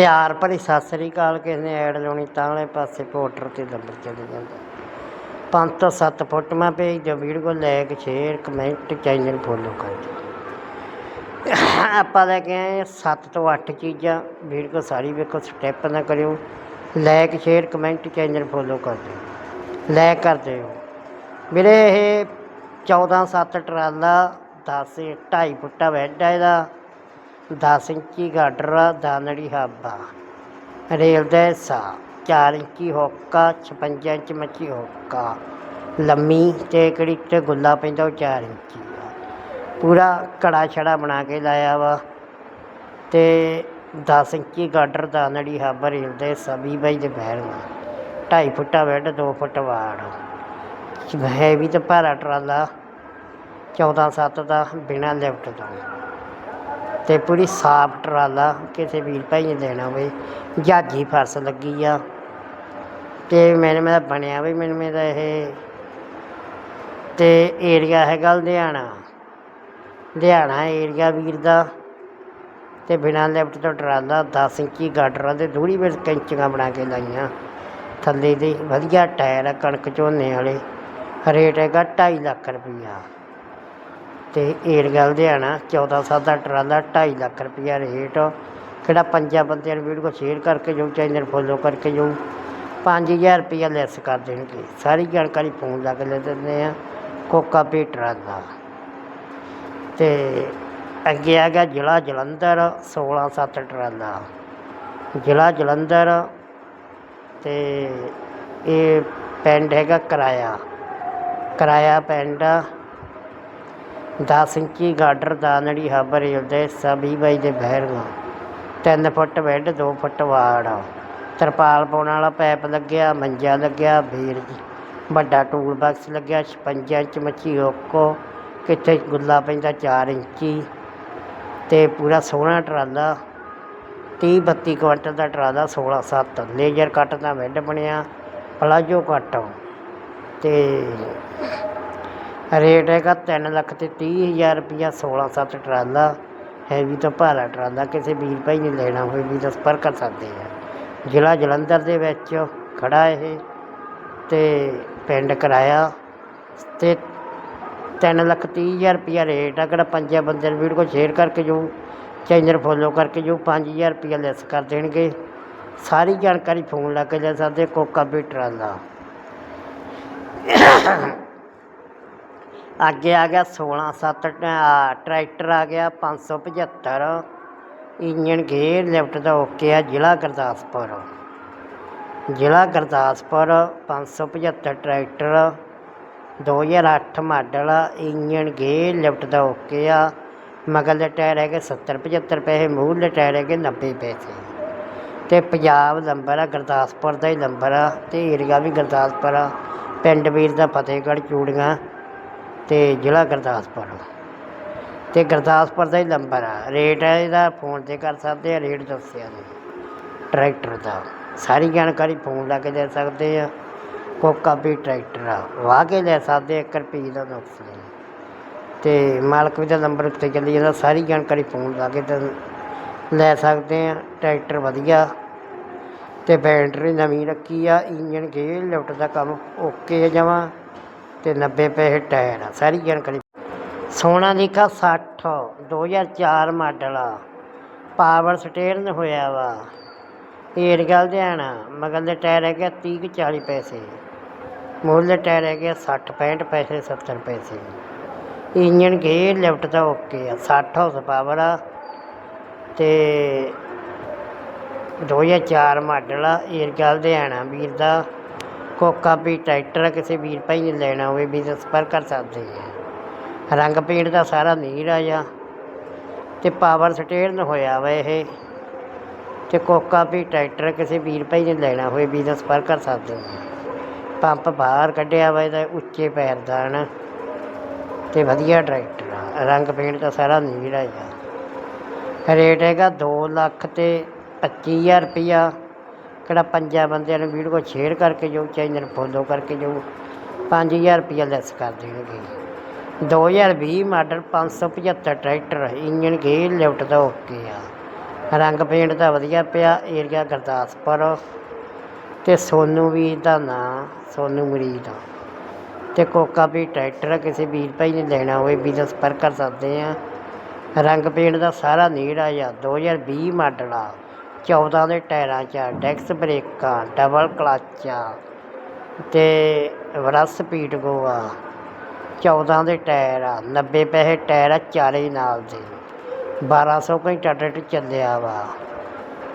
ਪਿਆਰ ਭਰੀ ਸਤਿ ਸ੍ਰੀ ਅਕਾਲ, ਕਿਸੇ ਨੇ ਐਡ ਲਾਉਣੀ ਤਾਂ ਵਾਲੇ ਪਾਸੇ ਪੋਰਟਰ ਤੇ ਨੰਬਰ ਚਲੇ ਜਾਂਦਾ। ਪੰਜ ਤੋਂ ਸੱਤ ਫੋਟੋਆਂ ਭੇਜ ਦਿਓ video like share, comment, channel follow ਕਰ ਦਿਓ। ਆਪਾਂ ਲੈ ਕੇ ਆਏ ਸੱਤ ਤੋਂ ਅੱਠ ਚੀਜ਼ਾਂ। ਵੀਡੀਓ ਸਾਰੀ ਵੇਖੋ, ਸਟੈਪ ਨਾ ਕਰਿਓ। Like share, comment, channel follow ਕਰ ਦਿਓ। ਲਾਇਕ ਕਰ ਦਿਓ। ਮੇਰੇ ਇਹ 14 7 ਟਰਾਲਾ 10 2.5 ਫੁੱਟਾ ਬੈੱਡ ਹੈ ਇਹਦਾ। 10 ਇੰਚੀ ਗਾਡਰ ਆ ਦਾਨੜੀ ਹਾਬਾ। ਰੇਲ ਦਾ ਹਿੱਸਾ 4 ਇੰਚੀ ਹੋਕਾ 56 ਇੰਚ ਮੱਛੀ ਹੋਕਾ। ਲੰਮੀ ਤੇ ਕਿਹੜੀ ਤੇ ਗੁੱਲਾ ਪੈਂਦਾ ਉਹ 4 ਇੰਚੀ ਪੂਰਾ ਕੜਾ ਛੜਾ ਬਣਾ ਕੇ ਲਾਇਆ ਵਾ। ਤੇ 10 ਇੰਚੀ ਗਾਡਰ ਦਾਨੜੀ ਹਾਬਾ ਰੇਲ ਦਾ ਹਿੱਸਾ 20 ਬਾਈ ਦੇ ਬਹਿਰਵਾ 2.5 ਫੁੱਟਾ ਬੈੱਡ 2 ਫੁੱਟ ਵਾੜ ਹੈ ਵੀ ਤੇ ਭਾਰਾ ਟਰਾਲਾ 14 7 ਦਾ ਬਿਨਾ ਲਿਫਟ ਤੋਂ। ਅਤੇ ਪੂਰੀ ਸਾਫ਼ ਟਰਾਲਾ ਕਿਸੇ ਵੀਰ ਭਾਈ ਨੇ ਲੈਣਾ ਹੋਵੇ ਜਹਾਜੀ ਫਰਸ ਲੱਗੀ ਆ। ਅਤੇ ਮੈਨੂੰ ਮੇਰਾ ਬਣਿਆ ਵੀ ਮੈਨੂੰ ਮੇਰਾ ਇਹ ਅਤੇ ਏਰੀਆ ਹੈਗਾ ਲੁਧਿਆਣਾ। ਲੁਧਿਆਣਾ ਏਰੀਆ ਵੀਰ ਦਾ। ਅਤੇ ਬਿਨਾਂ ਲੈਫਟ ਤੋਂ ਟਰਾਲਾ 10 ਇੰਚੀ ਗਾਡਰਾਂ ਦੇ ਦੂਰੀ ਵਿੱਚ ਕੈਂਚੀਆਂ ਬਣਾ ਕੇ ਲਾਈਆਂ। ਥੱਲੇ ਦੇ ਵਧੀਆ ਟਾਇਰ ਆ, ਕਣਕ ਝੋਨੇ ਵਾਲੇ। ਰੇਟ ਹੈਗਾ 2.5 ਲੱਖ ਰੁਪਈਆ। ਤੇ ਏਰੀਆ ਲੁਧਿਆਣਾ 14 ਸਾਲ ਦਾ ਟਰਾਲਾ 2.5 ਲੱਖ ਰੁਪਈਆ ਰੇਟ। ਕਿਹੜਾ ਪੰਜਾਂ ਬੰਦਿਆਂ ਨੂੰ ਵੀਡੀਓ ਸ਼ੇਅਰ ਕਰਕੇ ਜੋ ਚੈਨਲ ਫੋਲੋ ਕਰਕੇ ਜੋ 5000 ਰੁਪਈਆ ਲੈਸ ਕਰ ਦੇਣਗੇ। ਸਾਰੀ ਜਾਣਕਾਰੀ ਫੋਨ ਲਾ ਕੇ ਲੈ ਦਿੰਦੇ ਆ। ਕੋਕਾ ਪੇ ਟਰਾਲਾ। ਤੇ ਅੱਗੇ ਆ ਗਿਆ ਜ਼ਿਲ੍ਹਾ ਜਲੰਧਰ 16 7 ਟਰਾਲਾ। ਜ਼ਿਲ੍ਹਾ ਜਲੰਧਰ ਤੇ ਇਹ ਪਿੰਡ ਹੈਗਾ ਕਿਰਾਇਆ। ਕਿਰਾਇਆ ਪਿੰਡ ਆ 10 ਇੰਚੀ ਗਾਡਰ ਦਾਨੜੀ ਹੱਬ ਰੇਲ ਦੇ ਹਿੱਸਾ 20 ਬਾਈ ਦੇ ਬਹਿਰਵਾ 3 ਫੁੱਟ ਬੈੱਡ 2 ਫੁੱਟ ਵਾੜ। ਤਰਪਾਲ ਪਾਉਣ ਵਾਲਾ ਪੈਪ ਲੱਗਿਆ, ਮੰਜਾ ਲੱਗਿਆ ਵੀਰ ਵੱਡਾ ਟੂਲ ਬਾਕਸ ਲੱਗਿਆ 56 ਇੰਚ ਮੱਛੀ ਓਕੋ ਕਿੱਥੇ ਗੁੱਲਾ ਪੈਂਦਾ 4 ਇੰਚੀ। ਤੇ ਪੂਰਾ ਸੋਹਣਾ ਟਰਾਲਾ 30 32 ਕੁਇੰਟਲ ਦਾ ਟਰਾਲਾ 16 7 ਲੇਜ਼ਰ ਕੱਟ ਦਾ ਬੈੱਡ ਬਣਿਆ, ਪਲਾਜੋ ਕੱਟ। ਤੇ ਰੇਟ ਹੈਗਾ ਤਿੰਨ ਲੱਖ ਤੇ ਤੀਹ ਹਜ਼ਾਰ ਰੁਪਈਆ 16 7 ਟਰਾਲਾ। ਹੈਵੀ ਤੋਂ ਭਾਰਾ ਟਰਾਲਾ, ਕਿਸੇ ਵੀਰ ਭਾਈ ਨੇ ਲੈਣਾ ਹੋਵੇ ਵੀ ਦਸਪਰ ਕਰ ਸਕਦੇ ਆ। ਜ਼ਿਲ੍ਹਾ ਜਲੰਧਰ ਦੇ ਵਿੱਚ ਖੜਾ ਇਹ ਤੇ ਪਿੰਡ ਕਿਰਾਇਆ। ਤੇ ਤਿੰਨ ਲੱਖ ਤੀਹ ਹਜ਼ਾਰ ਰੁਪਈਆ ਰੇਟ ਆ, ਕਿਹੜਾ ਪੰਜਾਂ ਬੰਦਿਆਂ ਨੂੰ ਵੀਡੀਓ ਕੋ ਸ਼ੇਅਰ ਕਰਕੇ ਜੋ ਚੈਨਲ ਫੋਲੋ ਕਰਕੇ ਜੋ 5000 ਰੁਪਈਆ ਲੈਸ ਕਰ ਦੇਣਗੇ। ਸਾਰੀ ਜਾਣਕਾਰੀ ਫੋਨ ਲਾ ਕੇ ਲੈ ਸਕਦੇ ਕੋਕਾ ਵੀ ਟਰਾਲਾ। ਅੱਗੇ ਆ ਗਿਆ 16 7 ਟਰੈਕਟਰ ਆ ਗਿਆ 575 ਇੰਜਨ ਗੇਅਰ ਲਿਫਟ ਦਾ ਓਕੇ ਆ ਜ਼ਿਲ੍ਹਾ ਗੁਰਦਾਸਪੁਰ। ਜ਼ਿਲ੍ਹਾ ਗੁਰਦਾਸਪੁਰ 575 ਟਰੈਕਟਰ 2008 ਮਾਡਲ ਆ ਇੰਜਨ ਗੇਅਰ ਲਿਫਟ ਦਾ ਓਕੇ ਆ। ਮਗਰਲੇ ਟਾਇਰ ਹੈਗੇ 70 75 ਪੈਸੇ ਮੂਹਰਲੇ ਟਾਇਰ ਹੈਗੇ 90 ਪੈਸੇ। ਤੇ ਪੰਜਾਬ ਨੰਬਰ ਆ, ਗੁਰਦਾਸਪੁਰ ਦਾ ਹੀ ਨੰਬਰ ਆ। ਤੇ ਏਰੀਆ ਵੀ ਗੁਰਦਾਸਪੁਰ ਆ। ਪਿੰਡ ਵੀਰ ਦਾ ਫਤਿਹਗੜ੍ਹ, ਚੂੜੀਆਂ। ਅਤੇ ਜ਼ਿਲ੍ਹਾ ਗੁਰਦਾਸਪੁਰ। ਅਤੇ ਗੁਰਦਾਸਪੁਰ ਦਾ ਹੀ ਨੰਬਰ ਆ। ਰੇਟ ਹੈ ਇਹਦਾ ਫੋਨ ਤੇ ਕਰ ਸਕਦੇ ਆ, ਰੇਟ ਦੱਸਿਆ ਨੇ। ਟਰੈਕਟਰ ਦਾ। ਸਾਰੀ ਜਾਣਕਾਰੀ ਫੋਨ ਲਾ ਕੇ ਲੈ ਸਕਦੇ ਆ। ਕੋਕਾ ਵੀ ਟਰੈਕਟਰ ਆ। ਵਾਹ ਕੇ ਲੈ ਸਕਦੇ 1 ਰੁਪਏ ਦਾ ਨੁਕਸ ਨਹੀਂ। ਤੇ ਮਾਲਕ ਵੀ ਦਾ ਨੰਬਰ ਉੱਤੇ ਚੱਲੀ ਜਾਂਦਾ, ਸਾਰੀ ਜਾਣਕਾਰੀ ਫੋਨ ਲਾ ਕੇ ਲੈ ਸਕਦੇ ਆ। ਟਰੈਕਟਰ ਵਧੀਆ। ਤੇ ਬੈਟਰੀ ਨਵੀਂ ਰੱਖੀ ਆ ਇੰਜਨ ਗੇਅਰ, ਲਿਫਟ ਦਾ ਕੰਮ ਓਕੇ ਜਮਾ। ਤੇ 90 ਪੈਸੇ ਟਾਇਰ ਆ, ਸਾਰੀ ਜਾਣਕਾਰੀ। ਸੋਨਾ ਲਿਖਾ 60 2004 ਮਾਡਲ ਆ। ਪਾਵਰ ਸਟੇਰਨ ਹੋਇਆ ਵਾ। ਏਰੀਆ ਲੁਧਿਆਣਾ ਮਗਰਲੇ ਟਾਇਰ ਹੈਗੇ 30 ਕੁ 40 ਪੈਸੇ। ਮੁੱਲ ਮੁੱਢਲੇ ਟਾਇਰ ਹੈਗੇ 60 65 ਪੈਸੇ 70 ਪੈਸੇ। ਇੰਜਨ ਗੇਅਰ ਲਿਫਟ ਦਾ ਓਕੇ ਆ 60 ਹਾਰਸ ਪਾਵਰ ਆ। ਤੇ 2004 ਮਾਡਲ ਆ ਏਰੀਆ ਲੁਧਿਆਣਾ ਵੀਰ ਦਾ। ਕੋਕਾ ਵੀ ਟਰੈਕਟਰ ਕਿਸੇ ਵੀਰ ਭਾਈ ਨੇ ਲੈਣਾ ਹੋਵੇ ਵੀ ਤਾਂ ਸੰਪਰਕ ਕਰ ਸਕਦੇ ਆ। ਰੰਗ ਪੇਂਟ ਦਾ ਸਾਰਾ ਨੀਰ ਆ ਜਾ। ਤੇ ਪਾਵਰ ਸਟੇਰਨ ਹੋਇਆ ਵਾ ਇਹ। ਤੇ ਕੋਕਾ ਵੀ ਟਰੈਕਟਰ ਕਿਸੇ ਵੀਰ ਭਾਈ ਨੇ ਲੈਣਾ ਹੋਵੇ ਵੀ ਤਾਂ ਸੰਪਰਕ ਕਰ ਸਕਦੇ ਆ। ਪੰਪ ਬਾਹਰ ਕੱਢਿਆ ਵਾ ਇਹਦਾ, ਉੱਚੇ ਪੈਰਦਾਨ ਤੇ ਵਧੀਆ ਟਰੈਕਟਰ ਆ। ਰੰਗ ਪੇਂਟ ਦਾ ਸਾਰਾ ਨੀਰ ਆ ਜਾ। ਰੇਟ ਹੈਗਾ 2 ਲੱਖ ਤੇ 25000 ਰੁਪਈਆ ਕਿਹੜਾ ਪੰਜਾਂ ਬੰਦਿਆਂ ਨੂੰ ਵੀਡੀਓ ਸ਼ੇਅਰ ਕਰਕੇ ਜੋ ਚੈਨਲ ਫੋਲੋ ਕਰਕੇ ਜੋ 5000 ਰੁਪਈਆ ਲੈਸ ਕਰ ਦੇਣਗੇ। 2020 model 575 tractor engine gear lift ਦਾ ਓਕੇ ਆ। ਰੰਗ ਪੇਂਟ ਦਾ ਵਧੀਆ ਪਿਆ ਏਰੀਆ ਗੁਰਦਾਸਪੁਰ ਤੇ ਸੋਨੂ ਵੀਰ ਦਾ ਨਾਂ ਸੋਨੂ ਮਰੀਦ। ਆ ਤੇ ਕੋਕਾ ਵੀ ਟਰੈਕਟਰ ਆ, ਕਿਸੇ ਵੀਰ ਭਾਈ ਨੇ ਲੈਣਾ ਹੋਵੇ ਵੀ ਦਾ ਸੰਪਰਕ ਕਰ ਸਕਦੇ ਆ। ਰੰਗ ਪੇਂਟ ਦਾ ਸਾਰਾ ਨੀੜਾ ਆ 2020 ਮਾਡਲ ਆ। 14 ਦੇ ਟਾਇਰਾਂ 'ਚ, ਡੈਕਸ ਬ੍ਰੇਕਾਂ, ਡਬਲ ਕਲੱਚ ਆ ਤੇ ਵਰਾ ਸਪੀਡ ਗੋ ਆ 14 ਦੇ ਟਾਇਰ ਆ 90 ਪੈਸੇ ਟਾਇਰ ਆ ਚਾਰੇ ਨਾਲ ਦੇ। 1200 ਘੰਟਾ ਟਰੈਕਟਰ ਚੱਲਿਆ ਵਾ।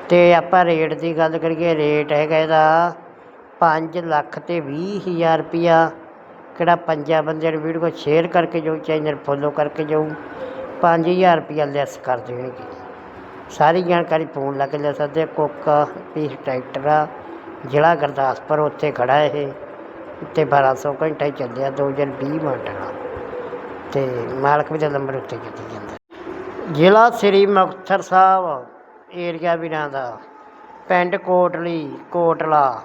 ਤੇ ਆਪਾਂ ਰੇਟ ਦੀ ਗੱਲ ਕਰੀਏ, ਰੇਟ ਹੈਗਾ ਇਹਦਾ 5 ਲੱਖ ਤੇ 20 ਹਜ਼ਾਰ ਰੁਪਿਆ ਕਿਹੜਾ ਪੰਜਾਂ ਬੰਦਿਆਂ ਨੂੰ ਵੀਡੀਓ ਸ਼ੇਅਰ ਕਰਕੇ ਜੋ ਚੈਨਲ ਫੋਲੋ ਕਰਕੇ ਜਾਊ 5000 ਰੁਪਿਆ ਲੈਸ ਕਰ ਦੇਣਗੇ। ਸਾਰੀ ਜਾਣਕਾਰੀ ਫੋਨ ਲਾ ਕੇ ਲੈ ਸਕਦੇ ਆ। ਕੋਕਾ, ਪੀਸ ਟਰੈਕਟਰ ਆ, ਜ਼ਿਲ੍ਹਾ ਗੁਰਦਾਸਪੁਰ ਉੱਥੇ ਖੜਾ ਇਹ ਤੇ 1200 ਘੰਟਾ ਹੀ ਚੱਲਿਆ 2020 ਮਾਡਲ ਆ ਤੇ ਮਾਲਕ ਵੀ ਦਾ ਨੰਬਰ ਉੱਤੇ ਕੀਤੀ ਜਾਂਦਾ ਜ਼ਿਲ੍ਹਾ ਸ੍ਰੀ ਮੁਕਤਸਰ ਸਾਹਿਬ, ਏਰੀਆ ਵੀਰਾਂ ਦਾ, ਪਿੰਡ ਕੋਟਲੀ, ਕੋਟਲਾ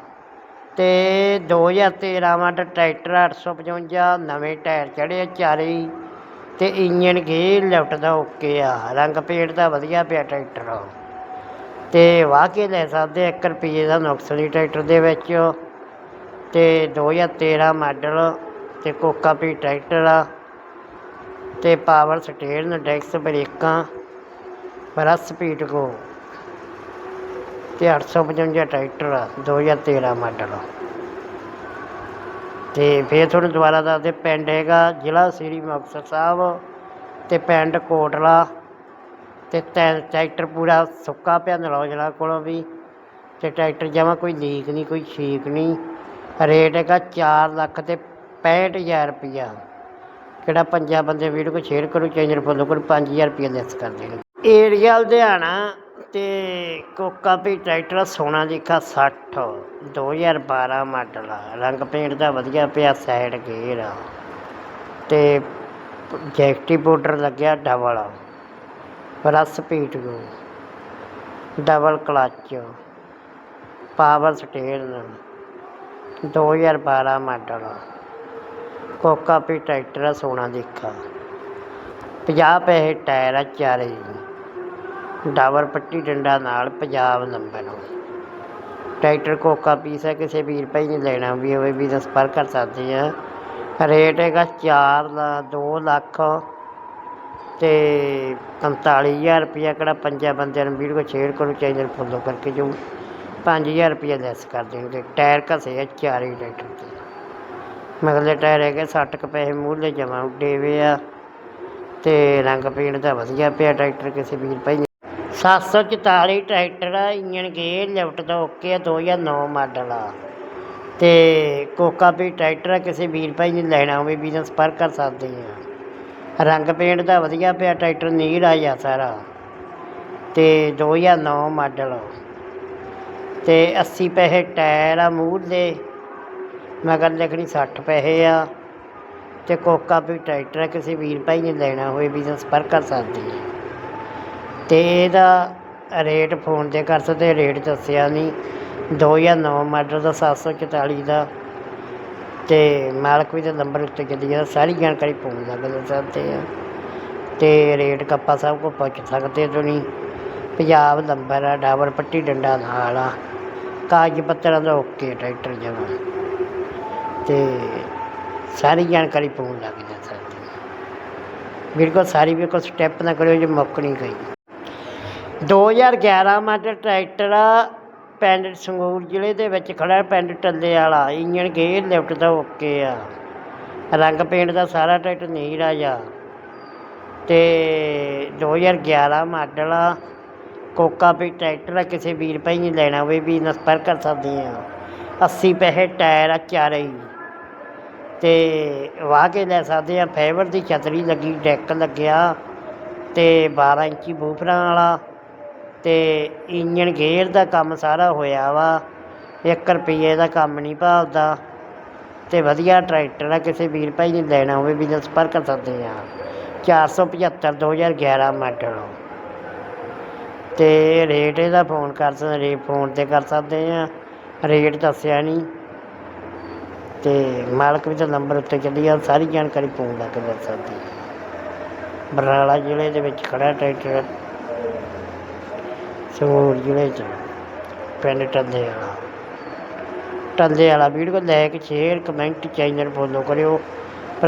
ਤੇ 2013 ਮਾਡਲ ਟਰੈਕਟਰ 855 ਨਵੇਂ ਟਾਇਰ ਚੜ੍ਹੇ ਆ, ਚਾਰੇ ਤੇ ਇੰਜਨ ਗੇ ਲੈਫਟ ਦਾ ਓਕੇ ਆ। ਰੰਗ ਪੇਂਟ ਦਾ ਵਧੀਆ ਪਿਆ ਟਰੈਕਟਰ ਤੇ ਵਾਹ ਕੇ ਲੈ ਸਕਦੇ 1 ਰੁਪਏ ਦਾ ਨੁਕਸ ਨਹੀਂ ਟਰੈਕਟਰ ਦੇ ਵਿੱਚ ਤੇ 2013 ਮਾਡਲ ਤੇ ਕੋਕਾ ਪੀ ਟਰੈਕਟਰ ਆ। ਤੇ ਪਾਵਰ ਸਟੀਅਰਿੰਗ ਡੈਕਸ ਬ੍ਰੇਕਾਂ ਬੜਾ ਸਪੀਡ ਕੋ ਤੇ 855 ਟਰੈਕਟਰ ਆ 2013 ਮਾਡਲ ਤੇ ਫਿਰ ਤੁਹਾਨੂੰ ਦੁਬਾਰਾ ਦੱਸਦੇ ਪਿੰਡ ਹੈਗਾ ਜ਼ਿਲ੍ਹਾ ਸ੍ਰੀ ਮੁਕਤਸਰ ਸਾਹਿਬ ਤੇ ਪਿੰਡ ਕੋਟਲਾ ਤੇ ਟੈ- ਟਰੈਕਟਰ ਪੂਰਾ ਸੁੱਕਾ ਪਿਆ ਨਲੌਜਣਾ ਕੋਲੋਂ ਵੀ ਤੇ ਟਰੈਕਟਰ ਜਮਾ ਕੋਈ ਲੀਕ ਨਹੀਂ, ਕੋਈ ਛੀਕ ਨਹੀਂ। ਰੇਟ ਹੈਗਾ 4 ਲੱਖ ਤੇ 65000 ਰੁਪਈਆ। ਕਿਹੜਾ ਪੰਜਾਂ ਬੰਦੇ ਵੀਡੀਓ ਕੋ ਸ਼ੇਅਰ ਕਰੋ ਚੈਨਲ ਫੋਲੋ ਕਰੋ 5000 ਰੁਪਈਆ ਲੈਸ ਕਰ ਦੇਣਗੇ ਏਰੀਆ ਲੁਧਿਆਣਾ ਤੇ ਕੋਕਾ ਵੀ ਟਰੈਕਟਰ ਸੋਨਾ ਲਿਖਾ 60 2012 ਮਾਡਲ ਆ। ਰੰਗ ਪੇਂਟ ਦਾ ਵਧੀਆ ਪਿਆ, ਸਾਈਡ ਗੇਅਰ ਆ। ਤੇ ਜੈਕਟੀ ਪਾਊਡਰ ਲੱਗਿਆ ਡਬਲ ਆ ਪਲੱਸ ਸਪੀਡ ਨੂੰ double clutch, power steering 2012 model ਕੋਕਾ ਪੀ ਟਰੈਕਟਰ ਸੋਨਾ ਦੇਖਾ 50 ਪੈਸੇ ਟਾਇਰ ਆ ਚਾਰੇ। ਡਾਬਰ ਪੱਟੀ ਡੰਡਾ ਨਾਲ ਪੰਜਾਬ ਨੰਬਰ ਟਰੈਕਟਰ ਕੋਕਾ ਪੀਸ ਹੈ, ਕਿਸੇ ਵੀਰ ਭਾਈ ਨੇ ਲੈਣਾ ਵੀ ਹੋਵੇ, ਵੀ ਤਾਂ ਕਰ ਸਕਦੇ ਆ। ਰੇਟ ਹੈਗਾ 4 ਦਾ 2 ਲੱਖ ਤੇ 45000 ਰੁਪਇਆ, ਕਿਹੜਾ ਪੰਜਾਂ ਬੰਦਿਆਂ ਨੂੰ ਵੀਡੀਓ ਸ਼ੇਅਰ ਕਰੋ, ਚੈਨਲ ਫੋਲੋ ਕਰਕੇ ਜੋ 5000 ਰੁਪਇਆ ਲੈਸ ਕਰ ਦੇਣਗੇ ਟਾਇਰ ਘਸੇ ਆ ਚਾਰੇ ਹੀ ਟਰੈਕਟਰ ਦੇ ਮਗਲੇ ਟਾਇਰ ਹੈਗੇ 60 ਕੁ ਪੈਸੇ ਮੂਹਲੇ ਜਮਾ ਉੱਡੇ ਵੇ ਆ, ਤੇ ਰੰਗ ਪੇਂਟ ਦਾ ਵਧੀਆ ਪਿਆ ਟਰੈਕਟਰ, ਕਿਸੇ ਵੀਰ ਭਾਈ ਨੇ 744 ਟਰੈਕਟਰ ਆ ਇੰਜਨ ਗੇਅਰ ਲਿਫਟ ਦਾ ਓਕੇ ਆ 2009 ਮਾਡਲ ਆ। ਤੇ ਕੋਕਾ ਵੀ ਟਰੈਕਟਰ ਆ, ਕਿਸੇ ਵੀਰ ਭਾਈ ਨੇ ਲੈਣਾ ਹੋਵੇ ਵੀ ਤਾਂ ਸੰਪਰਕ ਕਰ ਸਕਦੇ ਆ। ਰੰਗ ਪੇਂਟ ਦਾ ਵਧੀਆ ਪਿਆ, ਟਰੈਕਟਰ ਨੀਲ ਆ ਜਾ ਸਾਰਾ। ਤੇ 2009 ਮਾਡਲ ਤੇ 80 ਪੈਸੇ ਟਾਇਰ ਆ ਮੂਹਰੇ ਮਗਰ ਲਿਖਣੀ 60 ਪੈਸੇ ਆ। ਤੇ ਕੋਕਾ ਵੀ ਟਰੈਕਟਰ ਆ, ਕਿਸੇ ਵੀਰ ਭਾਈ ਨੇ ਲੈਣਾ ਹੋਵੇ ਵੀ ਤਾਂ ਸੰਪਰਕ ਕਰ ਸਕਦੇ ਆ। ਅਤੇ ਇਹਦਾ ਰੇਟ ਫੋਨ ਤੇ ਕਰ ਸਕਦੇ, ਰੇਟ ਦੱਸਿਆ ਨਹੀਂ 2009 ਮਾਡਲ ਦਾ 744 ਦਾ ਅਤੇ ਮਾਲਕ ਵੀ ਦੇ ਨੰਬਰ ਉੱਤੇ ਚੱਲੀ ਜਾਂਦਾ ਸਾਰੀ ਜਾਣਕਾਰੀ ਫੋਨ ਲੱਗ ਦੇ ਸਕਦੇ ਆ ਤੇ ਰੇਟ ਕੱਪਾ ਸਭ ਕੋ ਪੁੱਛ ਸਕਦੇ ਤੁਸੀਂ ਪੰਜਾਬ ਨੰਬਰ ਆ, ਡਾਬਰ ਪੱਟੀ ਡੰਡਾ ਨਾਲ ਆ। ਕਾਗਜ਼ ਪੱਤਰਾਂ ਦਾ ਓਕੇ ਟਰੈਕਟਰ ਜਮਾ। ਅਤੇ ਸਾਰੀ ਜਾਣਕਾਰੀ ਫੋਨ ਲੱਗ ਜਾ ਸਕਦੀ ਹੈ ਬਿਲਕੁਲ ਸਾਰੀ ਬਿਲਕੁਲ ਸਟੈਪ ਨਾ ਕਰਿਓ ਜੇ ਮੁੱਕ ਨਹੀਂ ਗਈ। 2011 ਮਾਡਲ ਟਰੈਕਟਰ ਆ ਪਿੰਡ ਸੰਗਰੂਰ ਜ਼ਿਲ੍ਹੇ ਦੇ ਵਿੱਚ ਖੜਾ ਪਿੰਡ Talle Wala engine gear lift ਦਾ ਓਕੇ ਆ। ਰੰਗ ਪੇਂਟ ਦਾ ਸਾਰਾ ਟਰੈਕਟਰ ਨਹੀਂ ਰਾਜਾ ਤੇ 2011 ਮਾਡਲ ਆ ਕੋਕਾ ਵੀ ਟਰੈਕਟਰ ਆ, ਕਿਸੇ ਵੀਰ ਭਾਈ ਨੇ ਲੈਣਾ ਹੋਵੇ, ਵੀ ਨਸਪਰ ਕਰ ਸਕਦੇ ਆ। 80 ਪੈਸੇ ਟਾਇਰ ਆ ਚਾਰੇ ਹੀ। ਤੇ ਵਾਹ ਕੇ ਲੈ ਸਕਦੇ ਆ, ਫਾਈਬਰ ਦੀ ਛਤਰੀ ਲੱਗੀ, ਡੈਕ ਲੱਗਿਆ ਤੇ 12 ਇੰਚੀ ਬੂਫਰਾਂ ਵਾਲਾ। ਤੇ ਇੰਜਨ ਗੇਅਰ ਦਾ ਕੰਮ ਸਾਰਾ ਹੋਇਆ ਵਾ। 1 ਰੁਪਏ ਦਾ ਕੰਮ ਨਹੀਂ ਭਾਲਦਾ। ਤੇ ਵਧੀਆ ਟਰੈਕਟਰ ਆ, ਕਿਸੇ ਵੀਰ ਭਾਈ ਨੇ ਲੈਣਾ ਹੋਵੇ ਵੀ ਤਾਂ ਸੰਪਰਕ ਕਰ ਸਕਦੇ ਆ। 475 2011 ਮਾਡਲ। ਤੇ ਰੇਟ ਇਹਦਾ ਫੋਨ ਕਰ ਸਕਦੇ ਫੋਨ ਤੇ ਕਰ ਸਕਦੇ ਆ। ਰੇਟ ਦੱਸਿਆ ਨਹੀਂ। ਤੇ ਮਾਲਕ ਵੀ ਤਾਂ ਨੰਬਰ ਉੱਤੇ ਚੱਲੀ ਆ, ਸਾਰੀ ਜਾਣਕਾਰੀ ਫੋਨ ਲਾ ਕੇ ਦੱਸ ਸਕਦੀ ਬਰਨਾਲਾ ਜ਼ਿਲ੍ਹੇ ਦੇ ਵਿੱਚ ਖੜਾ ਟਰੈਕਟਰ ਸੰਗਰੂਰ ਜ਼ਿਲ੍ਹੇ 'ਚ ਪਿੰਡ Talle Wala. Talle Wala video like share comment channel follow ਕਰਿਓ।